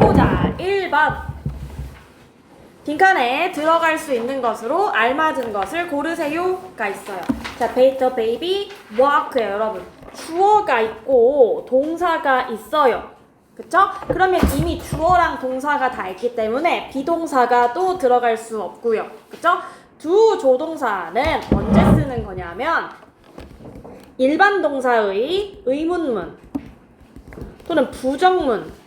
해보자. 1번. 빈칸에 들어갈 수 있는 것으로 알맞은 것을 고르세요가 있어요. 자, 베이터 베이비 워크예요, 여러분. 주어가 있고 동사가 있어요. 그쵸? 그러면 이미 주어랑 동사가 다 있기 때문에 비동사가 또 들어갈 수 없고요. 그쵸? 두 조동사는 언제 쓰는 거냐면 일반 동사의 의문문 또는 부정문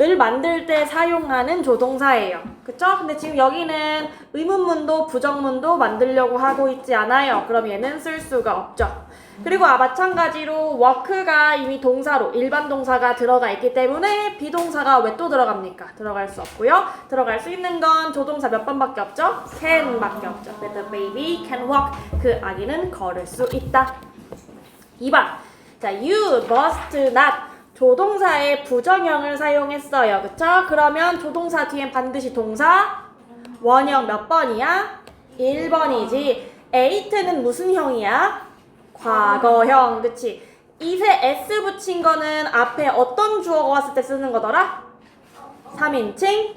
을 만들 때 사용하는 조동사예요. 그쵸? 근데 지금 여기는 의문문도 부정문도 만들려고 하고 있지 않아요. 그럼 얘는 쓸 수가 없죠. 그리고 아, 마찬가지로 work가 이미 동사로 일반 동사가 들어가 있기 때문에 비동사가 왜 또 들어갑니까? 들어갈 수 없고요. 들어갈 수 있는 건 조동사 몇 번밖에 없죠? can밖에 없죠. The baby can walk. 그 아기는 걸을 수 있다. 2번. 자, you must not. 조동사의 부정형을 사용했어요. 그쵸? 그러면 조동사 뒤엔 반드시 동사 원형 몇 번이야? 1번이지. 에이트는 무슨 형이야? 과거형. 그치? 이세 s 붙인 거는 앞에 어떤 주어가 왔을 때 쓰는 거더라? 3인칭?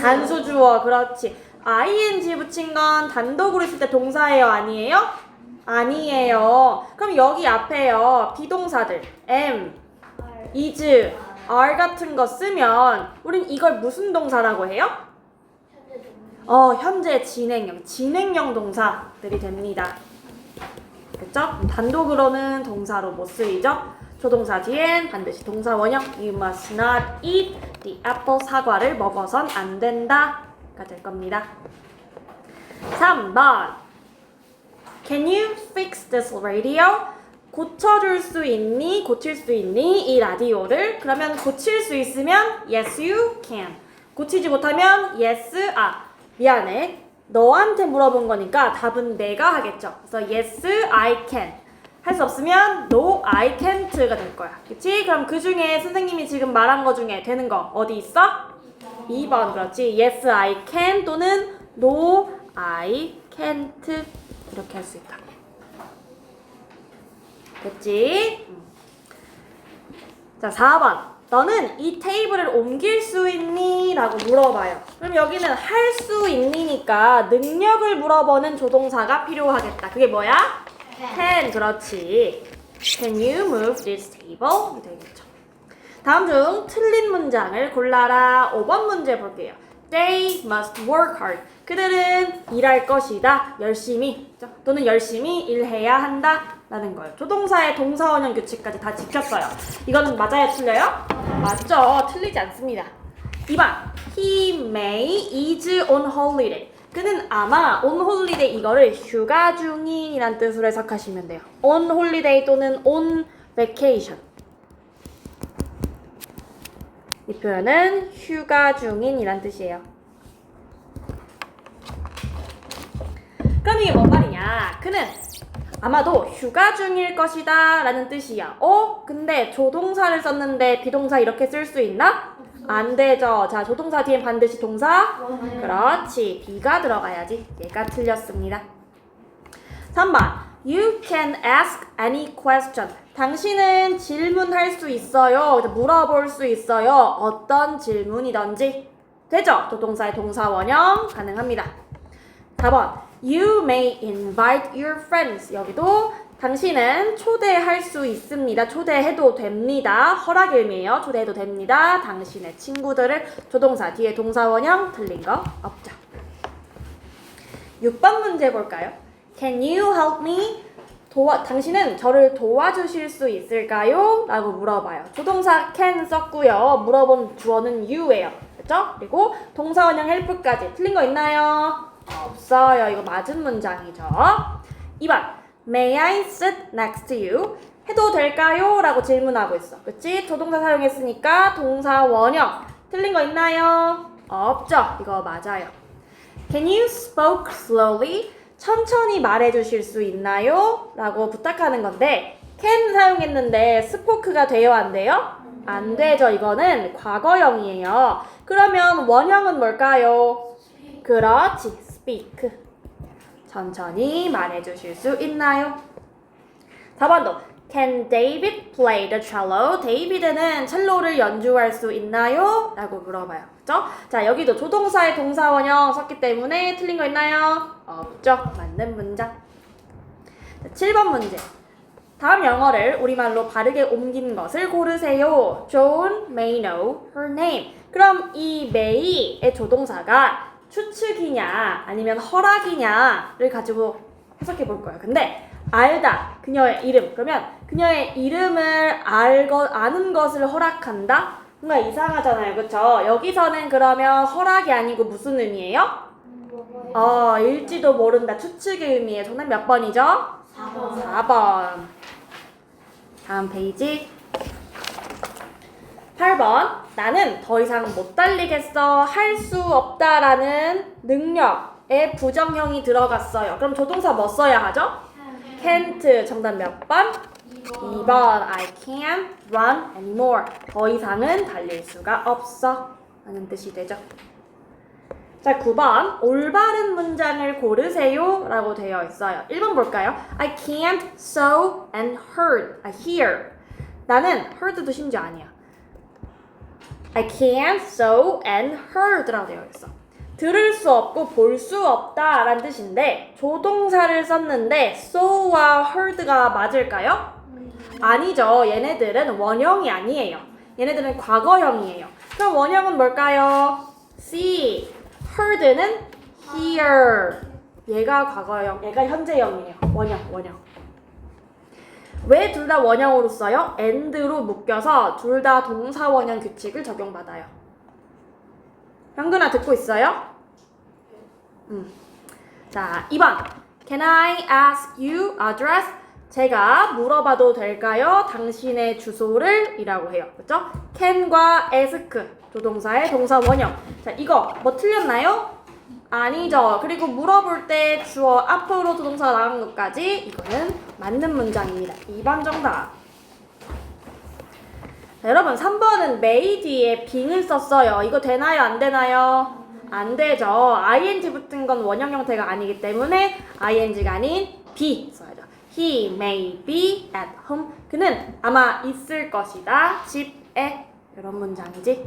단수 주어. 그렇지. ing 붙인 건 단독으로 있을 때 동사예요? 아니에요? 아니에요. 그럼 여기 앞에요. 비동사들. am, is, are 같은 거 쓰면 우린 이걸 무슨 동사라고 해요? 어, 현재 진행형, 진행형 동사들이 됩니다. 그쵸? 단독으로는 동사로 못 쓰이죠? 조동사 뒤엔 반드시 동사 원형 You must not eat the apple 사과를 먹어선 안 된다 가 될 겁니다. 3번 Can you fix this radio? 고쳐줄 수 있니? 고칠 수 있니? 이 라디오를? 그러면 고칠 수 있으면 Yes you can. 고치지 못하면 Yes 아 미안해. 너한테 물어본 거니까 답은 내가 하겠죠. 그래서 Yes I can. 할 수 없으면 No I can't가 될 거야. 그치? 그럼 그 중에 선생님이 지금 말한 거 중에 되는 거 어디 있어? 2번 그렇지? Yes I can 또는 No I can't. 이렇게 할 수 있다 됐지? 자, 4번. 너는 이 테이블을 옮길 수 있니? 라고 물어봐요. 그럼 여기는 할 수 있니니까 능력을 물어보는 조동사가 필요하겠다. 그게 뭐야? can. 그렇지. Can you move this table? 되겠죠. 다음 중 틀린 문장을 골라라. 5번 문제 볼게요. They must work hard. 그들은 일할 것이다. 열심히. 또는 열심히 일해야 한다. 라는 거예요. 조동사의 동사원형 규칙까지 다 지켰어요. 이거는 맞아요? 틀려요? 맞죠. 틀리지 않습니다. 2번. He may is on holiday. 그는 아마 on holiday 이거를 휴가 중인이란 뜻으로 해석하시면 돼요. on holiday 또는 on vacation. 이 표현은 휴가 중인이란 뜻이에요. 그럼 이게 뭔 말이냐? 그는 아마도 휴가 중일 것이다 라는 뜻이야. 어? 근데 조동사를 썼는데 비동사 이렇게 쓸 수 있나? 안 되죠. 자, 조동사 뒤엔 반드시 동사? 그렇지. B가 들어가야지. 얘가 틀렸습니다. 3번. You can ask any question. 당신은 질문할 수 있어요. 물어볼 수 있어요. 어떤 질문이든지. 되죠? 조동사의 동사 원형 가능합니다. 4번. You may invite your friends. 여기도 당신은 초대할 수 있습니다. 초대해도 됩니다. 허락 의미예요. 초대해도 됩니다. 당신의 친구들을 조동사 뒤에 동사 원형 틀린 거 없죠. 6번 문제 볼까요? Can you help me? 도와, 당신은 저를 도와주실 수 있을까요? 라고 물어봐요. 조동사 can 썼고요. 물어본 주어는 you예요. 그렇죠? 그리고 동사 원형 help까지 틀린 거 있나요? 없어요. 이거 맞은 문장이죠. 2번. May I sit next to you? 해도 될까요? 라고 질문하고 있어. 그치? 조동사 사용했으니까 동사 원형. 틀린 거 있나요? 없죠. 이거 맞아요. Can you spoke slowly? 천천히 말해주실 수 있나요? 라고 부탁하는 건데 can 사용했는데 스포크가 돼요? 안 돼요? 안 되죠. 이거는 과거형이에요. 그러면 원형은 뭘까요? 그렇지. Speak. 천천히 말해 주실 수 있나요? 4번도 Can David play the cello? 데이비드는 첼로를 연주할 수 있나요? 라고 물어봐요. 그죠? 자, 여기도 조동사의 동사 원형 썼기 때문에 틀린 거 있나요? 없죠. 맞는 문장. 자, 7번 문제. 다음 영어를 우리말로 바르게 옮긴 것을 고르세요. John may know her name. 그럼 이 may의 조동사가 추측이냐 아니면 허락이냐를 가지고 해석해 볼 거예요. 근데 알다 그녀의 이름 그러면 그녀의 이름을 알거 아는 것을 허락한다 뭔가 이상하잖아요, 그렇죠? 여기서는 그러면 허락이 아니고 무슨 의미예요? 어 일지도 모른다 추측의 의미예요. 정답 몇 번이죠? 4번. 4번. 다음 페이지. 8번. 나는 더 이상 못 달리겠어. 할 수 없다라는 능력에 부정형이 들어갔어요. 그럼 조동사 뭐 써야 하죠? can't. 정답 몇 번? 2번. I can't run anymore. 더 이상은 달릴 수가 없어. 라는 뜻이 되죠. 자, 9번. 올바른 문장을 고르세요. 라고 되어 있어요. 1번 볼까요? I can't sew and heard. 아, hear. 나는 heard도 심지어 아니야. I can't sew and heard 라고 되어 있어. 들을 수 없고 볼 수 없다 라는 뜻인데 조동사를 썼는데 sew와 heard가 맞을까요? 아니죠. 얘네들은 원형이 아니에요. 얘네들은 과거형이에요. 그럼 원형은 뭘까요? see. heard는 hear. 얘가 과거형, 얘가 현재형이에요. 원형, 원형. 왜 둘 다 원형으로 써요? and로 묶여서 둘 다 동사 원형 규칙을 적용받아요. 현근아 듣고 있어요? 음. 자, 2번. Can I ask you address? 제가 물어봐도 될까요? 당신의 주소를 이라고 해요. 그죠? can과 ask 조동사의 동사 원형. 자, 이거 뭐 틀렸나요? 아니죠. 그리고 물어볼 때 주어 앞으로 조동사 나간 것까지 이거는 맞는 문장입니다. 2번 정답. 자, 여러분 3번은 may 뒤에 being을 썼어요. 이거 되나요? 안 되나요? 안 되죠. ing 붙은 건 원형 형태가 아니기 때문에 ing가 아닌 be 써야죠. He may be at home. 그는 아마 있을 것이다. 집에. 이런 문장이지.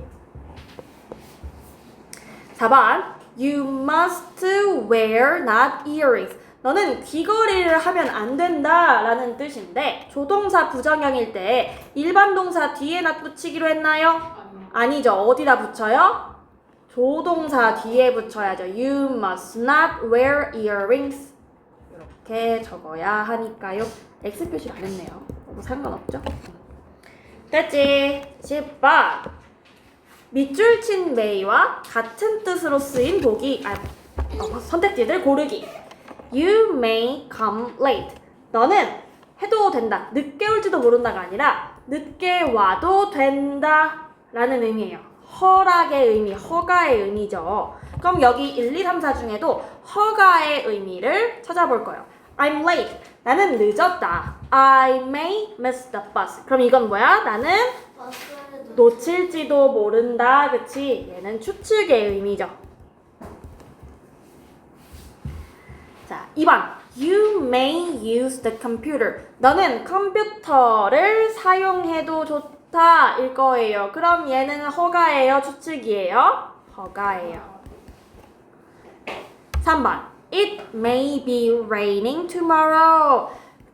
4번. You must wear not earrings. 너는 귀걸이를 하면 안 된다 라는 뜻인데 조동사 부정형일 때 일반 동사 뒤에 not 붙이기로 했나요? 아니죠. 어디다 붙여요? 조동사 뒤에 붙여야죠. You must not wear earrings. 이렇게 적어야 하니까요. X 표시를 안 했네요. 뭐 상관없죠? 됐지? 10번. 밑줄 친 메이와 같은 뜻으로 쓰인 보기, 아, 어, 선택지들 고르기. You may come late. 너는 해도 된다. 늦게 올지도 모른다가 아니라 늦게 와도 된다. 라는 의미예요. 허락의 의미, 허가의 의미죠. 그럼 여기 1, 2, 3, 4 중에도 허가의 의미를 찾아볼 거예요. I'm late. 나는 늦었다. I may miss the bus. 그럼 이건 뭐야? 나는 놓칠지도 모른다. 그치? 얘는 추측의 의미죠. 자, 2번. You may use the computer. 너는 컴퓨터를 사용해도 좋다. 일 거예요. 그럼 얘는 허가예요? 추측이에요? 허가예요. 3번. It may be raining tomorrow.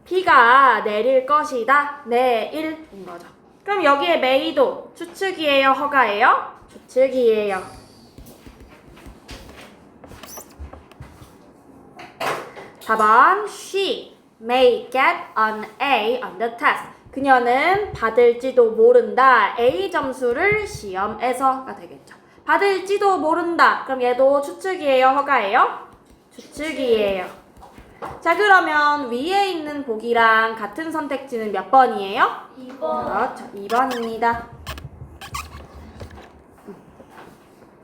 비가 내릴 것이다. 내일인 거죠. 그럼 여기에 may도 추측이에요? 허가예요? 추측이에요. 4번. She may get an A on the test. 그녀는 받을지도 모른다. A 점수를 시험에서가 되겠죠. 받을지도 모른다. 그럼 얘도 추측이에요? 허가예요? 추측이에요. 자, 그러면 위에 있는 보기랑 같은 선택지는 몇 번이에요? 2번. 그렇죠. 2번입니다.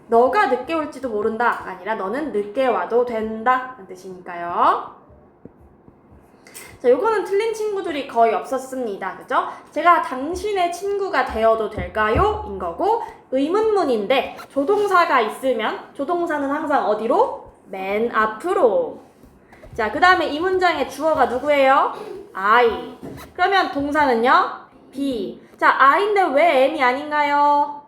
너가 늦게 올지도 모른다. 아니라 너는 늦게 와도 된다. 라는 뜻이니까요. 자, 요거는 틀린 친구들이 거의 없었습니다. 그죠? 제가 당신의 친구가 되어도 될까요? 인 거고, 의문문인데, 조동사가 있으면, 조동사는 항상 어디로? 맨 앞으로. 자, 그 다음에 이 문장의 주어가 누구예요? I. 그러면 동사는요? be. 자, I인데 왜 M이 아닌가요?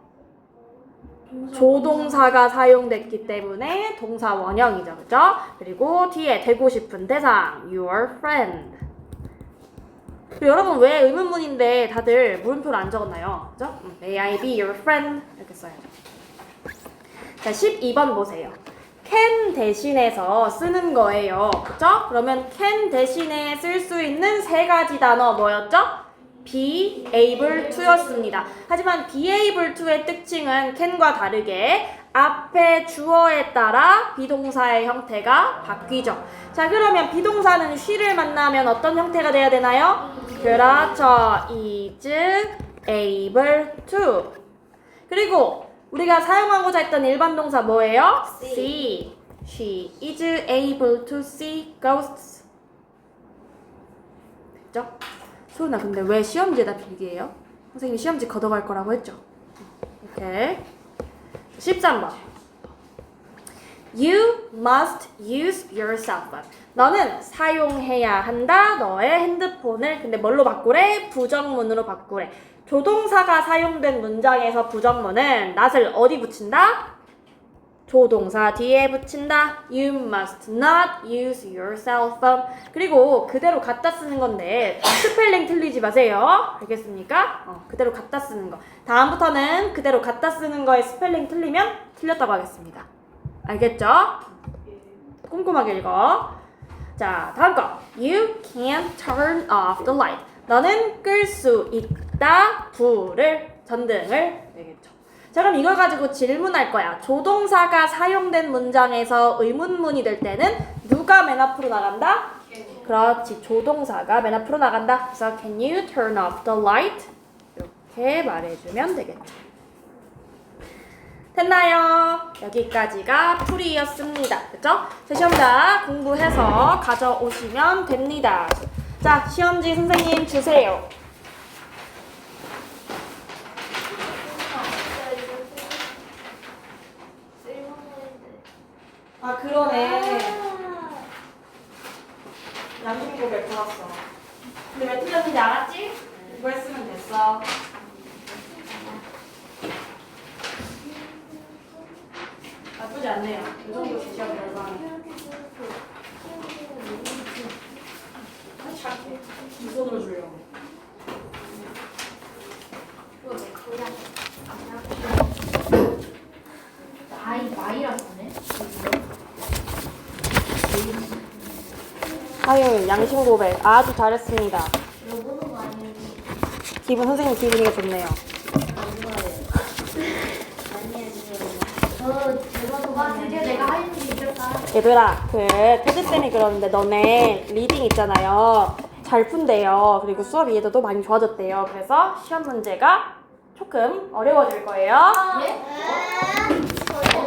조동사가 사용됐기 때문에 동사 원형이죠. 그죠? 그리고 뒤에 되고 싶은 대상 your friend. 여러분 왜 의문문인데 다들 물음표를 안 적었나요? 그죠? 음, May I be your friend? 이렇게 써야죠. 자, 12번 보세요. Can 대신해서 쓰는 거예요. 그죠? 그러면 can 대신에 쓸 수 있는 세 가지 단어 뭐였죠? be able to였습니다. 하지만 be able to의 특징은 can과 다르게 앞에 주어에 따라 비동사의 형태가 바뀌죠. 자, 그러면 비동사는 she를 만나면 어떤 형태가 돼야 되나요? 그렇죠. is able to. 그리고 우리가 사용하고자 했던 일반 동사 뭐예요? see. She is able to see ghosts. 됐죠? 소은아 근데 왜 시험지에다 필기해요? 선생님이 시험지 걷어갈 거라고 했죠? 오케이 13번 You must use your cell phone 너는 사용해야 한다 너의 핸드폰을 근데 뭘로 바꾸래? 부정문으로 바꾸래 조동사가 사용된 문장에서 부정문은 not을 어디 붙인다? 조동사 뒤에 붙인다. You must not use your cell phone. 그리고 그대로 갖다 쓰는 건데 스펠링 틀리지 마세요. 알겠습니까? 어, 그대로 갖다 쓰는 거. 다음부터는 그대로 갖다 쓰는 거에 스펠링 틀리면 틀렸다고 하겠습니다. 알겠죠? 꼼꼼하게 읽어. 자, 다음 거. You can't turn off the light. 너는 끌 수 있다. 불을 전등을 되겠죠. 자 그럼 이걸 가지고 질문할 거야. 조동사가 사용된 문장에서 의문문이 될 때는 누가 맨 앞으로 나간다? 그렇지. 조동사가 맨 앞으로 나간다. 그래서 can you turn off the light? 이렇게 말해주면 되겠죠. 됐나요? 여기까지가 풀이였습니다. 그죠? 제 시험자 공부해서 가져오시면 됩니다. 자, 시험지 선생님 주세요. 아, 그러네. 양심 고백 받았어. 근데 왜 틀렸는지 알았지? 이거 했으면 됐어. 나쁘지 않네요. 이 정도 시험 결과는. 아니, 작게. 두 손으로 주려고. 아이 마이라서네. 아유, 양심 고백. 아주 잘했습니다. 기분, 선생님 기분이 좋네요. 얘들아, 그 테드쌤이 그러는데 너네 리딩 있잖아요. 잘 푼대요. 그리고 수업 이해도도 많이 좋아졌대요. 그래서 시험 문제가 조금 어려워질 거예요. 예?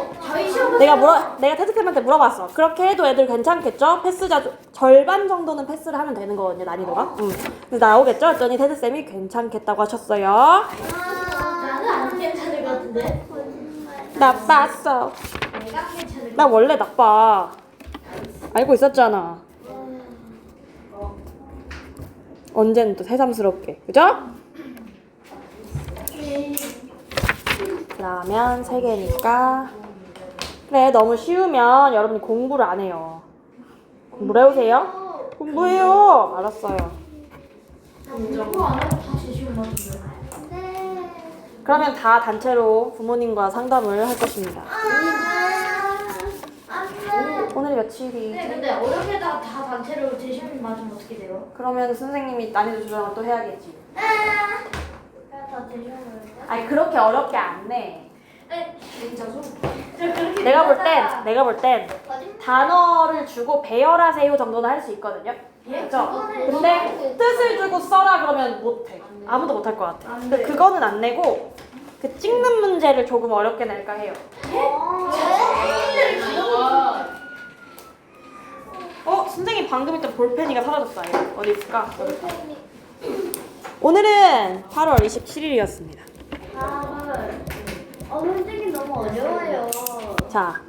내가 물어, 내가 테드쌤한테 물어봤어. 그렇게 해도 애들 괜찮겠죠? 패스 자 절반 정도는 패스를 하면 되는 거거든요, 난이도가. 응. 그래서 나오겠죠? 했더니 테드쌤이 괜찮겠다고 하셨어요. 나는 안 괜찮을 것 같은데. 나빴어. 내가 괜찮을 나 원래 나빠. 알고 있었잖아. 언제는 또 새삼스럽게. 그죠? 그러면 세 개니까. 그래, 너무 쉬우면 여러분이 공부를 안 해요. 공부를 해오세요? 공부해요. 알았어요. 공부 안 다. 그러면 다 단체로 부모님과 상담을 할 것입니다. 오늘이 며칠이? 네, 근데 어렵게 다 다 단체로 제시문 맞으면 어떻게 돼요? 그러면 선생님이 난이도 조정을 또 해야겠지. 그냥 다 제시문 아니 그렇게 어렵게 안 내. 네, 진짜죠? 내가 볼 땐 내가 볼 땐 단어를 주고 배열하세요 정도는 할 수 있거든요. 예? 그거는 근데 뜻을 주고 써라 그러면 못해. 아무도 못할 것 같아. 안 근데 돼. 그거는 안 내고 그 찍는 문제를 조금 어렵게 낼까 해요. 어 선생님 방금 했던 볼펜이가 사라졌다. 이거. 어디 있을까? 어디 있을까? 오늘은 8월 27일이었습니다. 다음은 어 선생님 너무 어려워요. 자,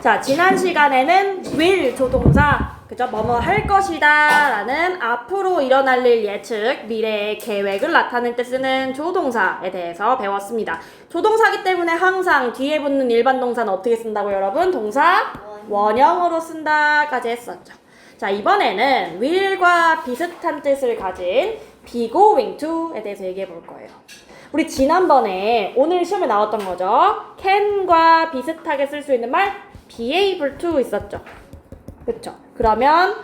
자 지난 시간에는 will 조동사 그죠? 뭐뭐 할 것이다 라는 앞으로 일어날 일 예측, 미래의 계획을 나타낼 때 쓰는 조동사에 대해서 배웠습니다. 조동사기 때문에 항상 뒤에 붙는 일반 동사는 어떻게 쓴다고 여러분? 동사 원형으로 쓴다까지 했었죠. 자, 이번에는 will과 비슷한 뜻을 가진 be going to에 대해서 얘기해 볼 거예요. 우리 지난번에 오늘 시험에 나왔던 거죠. can과 비슷하게 쓸 수 있는 말 be able to 있었죠. 그쵸? 그러면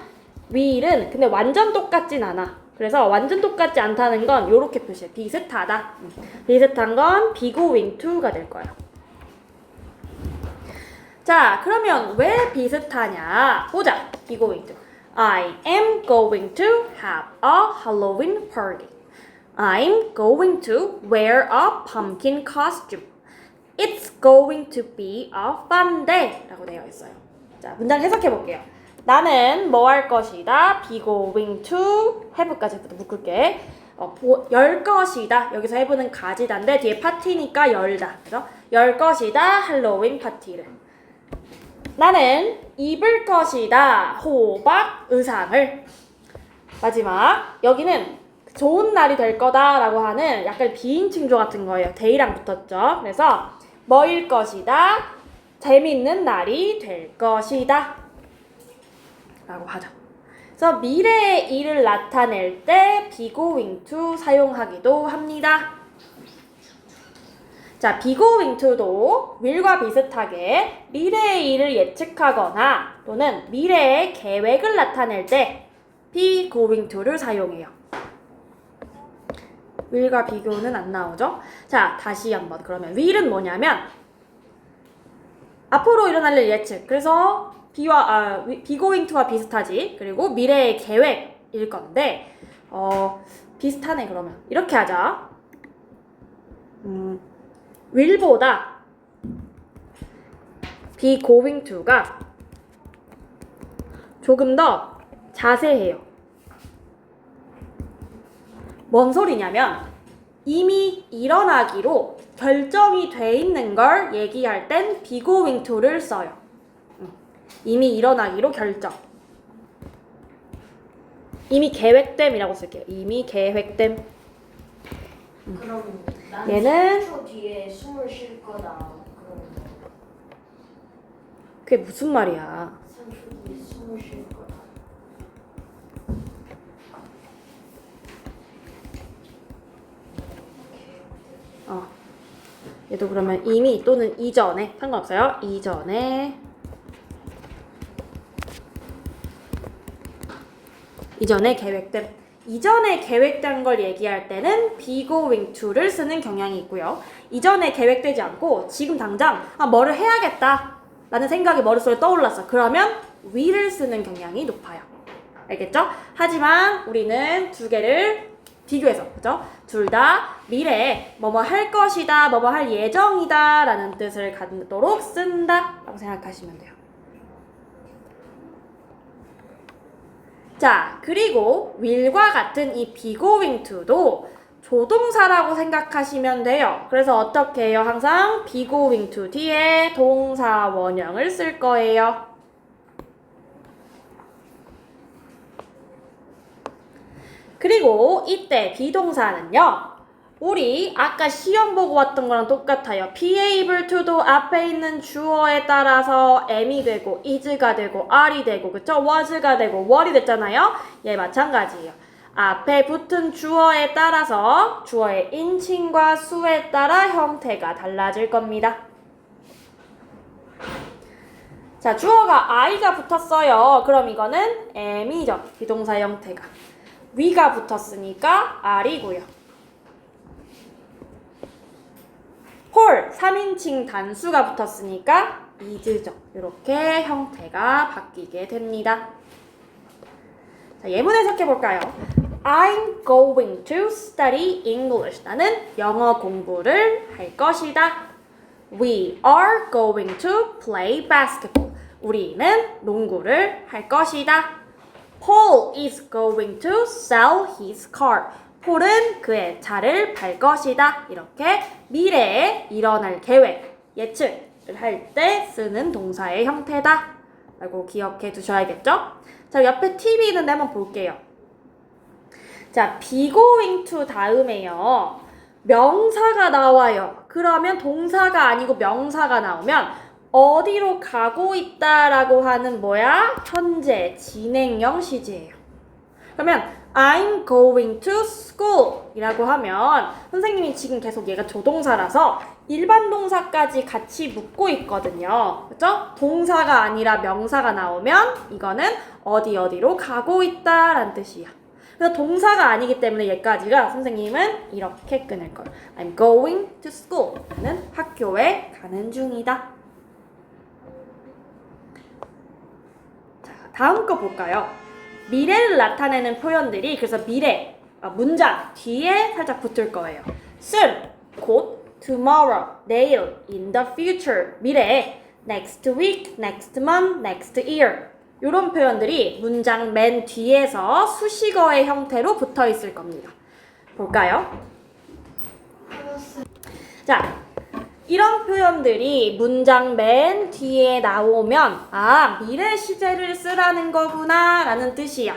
will은 근데 완전 똑같진 않아. 그래서 완전 똑같지 않다는 건 이렇게 표시해. 비슷하다. 음. 비슷한 건 going to가 될 거예요. 자, 그러면 왜 비슷하냐? 보자. going to. I am going to have a Halloween party. I'm going to wear a pumpkin costume. It's going to be a fun day. 라고 되어 있어요. 자, 문장 해석해 볼게요. 나는 뭐 할 것이다. be going to have까지부터 묶을게. 어, 보, 열 것이다. 여기서 해보는 가지다인데 뒤에 파티니까 열다. 그죠? 열 것이다. 할로윈 파티를. 나는 입을 것이다. 호박 의상을. 마지막 여기는 좋은 날이 될 거다라고 하는 약간 비인 칭조 같은 거예요. 데이랑 붙었죠. 그래서 뭐일 것이다. 재밌는 날이 될 것이다. 라고 하죠. 그래서 미래의 일을 나타낼 때 going to 사용하기도 합니다. 자, going to도 will과 비슷하게 미래의 일을 예측하거나 또는 미래의 계획을 나타낼 때 going to를 사용해요. Will과 비교는 안 나오죠? 자, 다시 한번 그러면 will은 뭐냐면 앞으로 일어날 일 예측. 그래서 be와 아, going to와 비슷하지. 그리고 미래의 계획일 건데 어, 비슷하네 그러면. 이렇게 하자. 음, will보다 be going to가 조금 더 자세해요. 뭔 소리냐면 이미 일어나기로 결정이 돼 있는 걸 얘기할 땐 be going to를 써요. 음, 이미 일어나기로 결정. 이미 계획됨이라고 쓸게요. 이미 계획됨. 그럼 난 얘는 10초 뒤에 숨을 쉴 거다. 그럼 그게 무슨 말이야? 3초 뒤에 숨을 쉴 거다. 어. 얘도 그러면 이미 또는 이전에 상관없어요. 이전에 이전에 계획된 이전에 계획된 걸 얘기할 때는 going to를 쓰는 경향이 있고요. 이전에 계획되지 않고 지금 당장 아 뭐를 해야겠다 라는 생각이 머릿속에 떠올랐어. 그러면 will을 쓰는 경향이 높아요. 알겠죠? 하지만 우리는 두 개를 비교해서 그죠? 둘 다 미래에 뭐뭐 할 것이다, 뭐뭐 할 예정이다 라는 뜻을 갖도록 쓴다 라고 생각하시면 돼요. 자, 그리고 will과 같은 이 be going to도 조동사라고 생각하시면 돼요. 그래서 어떻게 해요? 항상 be going to 뒤에 동사 원형을 쓸 거예요. 그리고 이때 비동사는요. 우리 아까 시험 보고 왔던 거랑 똑같아요. be able to도 앞에 있는 주어에 따라서 am이 되고 is가 되고 are이 되고 그쵸? was가 되고 were이 됐잖아요. 얘 마찬가지예요. 앞에 붙은 주어에 따라서 주어의 인칭과 수에 따라 형태가 달라질 겁니다. 자, 주어가 I가 붙었어요. 그럼 이거는 am이죠. 비동사 형태가. 위가 붙었으니까 R이고요. 홀 3인칭 단수가 붙었으니까 is죠. 이렇게 형태가 바뀌게 됩니다. 자, 예문 해석해 볼까요? I'm going to study English. 나는 영어 공부를 할 것이다. We are going to play basketball. 우리는 농구를 할 것이다. Paul is going to sell his car. 폴은 그의 차를 팔 것이다. 이렇게 미래에 일어날 계획, 예측을 할 때 쓰는 동사의 형태다. 라고 기억해 두셔야겠죠? 자, 옆에 팁이 있는데 한번 볼게요. 자, be going to 다음에요. 명사가 나와요. 그러면 동사가 아니고 명사가 나오면 어디로 가고 있다라고 하는 뭐야? 현재 진행형 시제예요. 그러면 I'm going to school 이라고 하면 선생님이 지금 계속 얘가 조동사라서 일반 동사까지 같이 묶고 있거든요. 그죠? 동사가 아니라 명사가 나오면 이거는 어디 어디로 가고 있다 라는 뜻이야. 그래서 동사가 아니기 때문에 얘까지가 선생님은 이렇게 끊을 거예요. I'm going to school. 나는 학교에 가는 중이다. 자, 다음 거 볼까요? 미래를 나타내는 표현들이 그래서 미래 아, 문장 뒤에 살짝 붙을 거예요. soon 곧 tomorrow 내일 in the future 미래에 next week, next month, next year 이런 표현들이 문장 맨 뒤에서 수식어의 형태로 붙어 있을 겁니다. 볼까요? 자, 이런 표현들이 문장 맨 뒤에 나오면 아 미래 시제를 쓰라는 거구나 라는 뜻이야.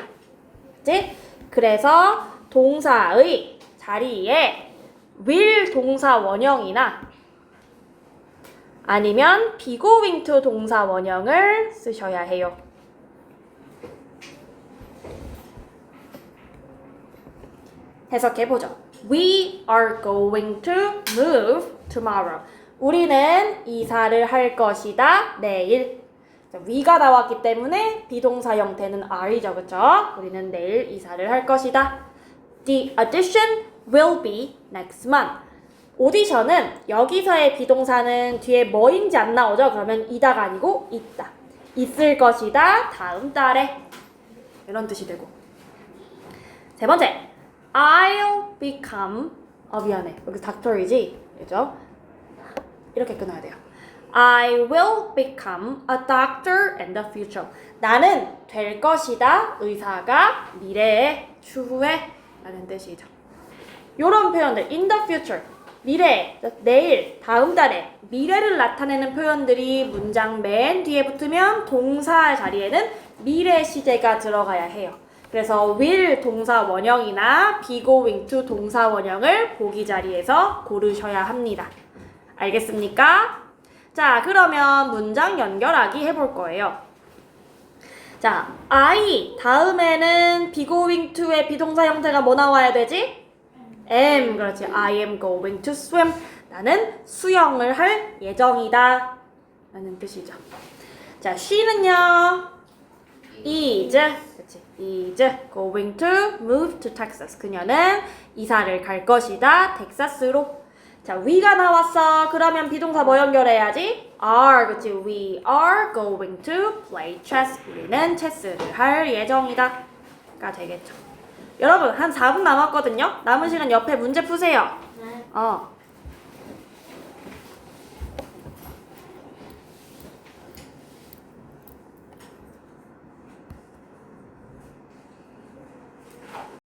그치? 그래서 동사의 자리에 will 동사 원형이나 아니면 going to 동사 원형을 쓰셔야 해요. 해석해보죠. We are going to move tomorrow. 우리는 이사를 할 것이다. 내일. 자, we가 나왔기 때문에 비동사 형태는 are이죠. 그쵸? 우리는 내일 이사를 할 것이다. The audition will be next month. 오디션은 여기서의 비동사는 뒤에 뭐인지 안 나오죠? 그러면 이다가 아니고 있다. 있을 것이다. 다음 달에. 이런 뜻이 되고. 세 번째. I'll become 아 미안해 여기 닥터이지 그죠? 이렇게 끊어야 돼요. I will become a doctor in the future. 나는 될 것이다 의사가 미래에 추후에 라는 뜻이죠. 요런 표현들 in the future 미래 내일 다음 달에 미래를 나타내는 표현들이 문장 맨 뒤에 붙으면 동사 자리에는 미래 시제가 들어가야 해요. 그래서 will 동사 원형이나 be going to 동사 원형을 보기 자리에서 고르셔야 합니다. 알겠습니까? 자, 그러면 문장 연결하기 해볼 거예요. 자, I 다음에는 be going to의 비동사 형태가 뭐 나와야 되지? am 그렇지. I am going to swim. 나는 수영을 할 예정이다. 라는 뜻이죠. 자, she는요. is 그렇지. is going to move to Texas. 그녀는 이사를 갈 것이다. 텍사스로. 자, we가 나왔어. 그러면 비동사 뭐 연결해야지? are. 그렇지. We are going to play chess. 우리는 체스를 할 예정이다. 가 되겠죠. 여러분, 한 4분 남았거든요. 남은 시간 옆에 문제 푸세요. 네. 어.